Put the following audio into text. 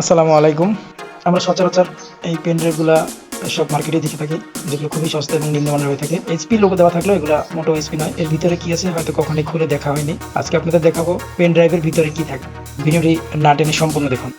আসসালামু আলাইকুম। আমরা সচরাচর এই পেনড্রাইভগুলা সব মার্কেটে দেখে থাকি, যেগুলো খুবই সস্তা এবং নিম্নমানের হয়ে থাকে। এইচপি লোগো দেওয়া থাকলেও এগুলো মোটো এইচপি নয়, এর ভিতরে কি আছে হয়তো কখনোই খুলে দেখা হয়নি। আজকে আপনাদের দেখাবো পেন ড্রাইভের ভিতরে কি থাকে। ভিডিওটি না টেনে সম্পূর্ণ দেখুন।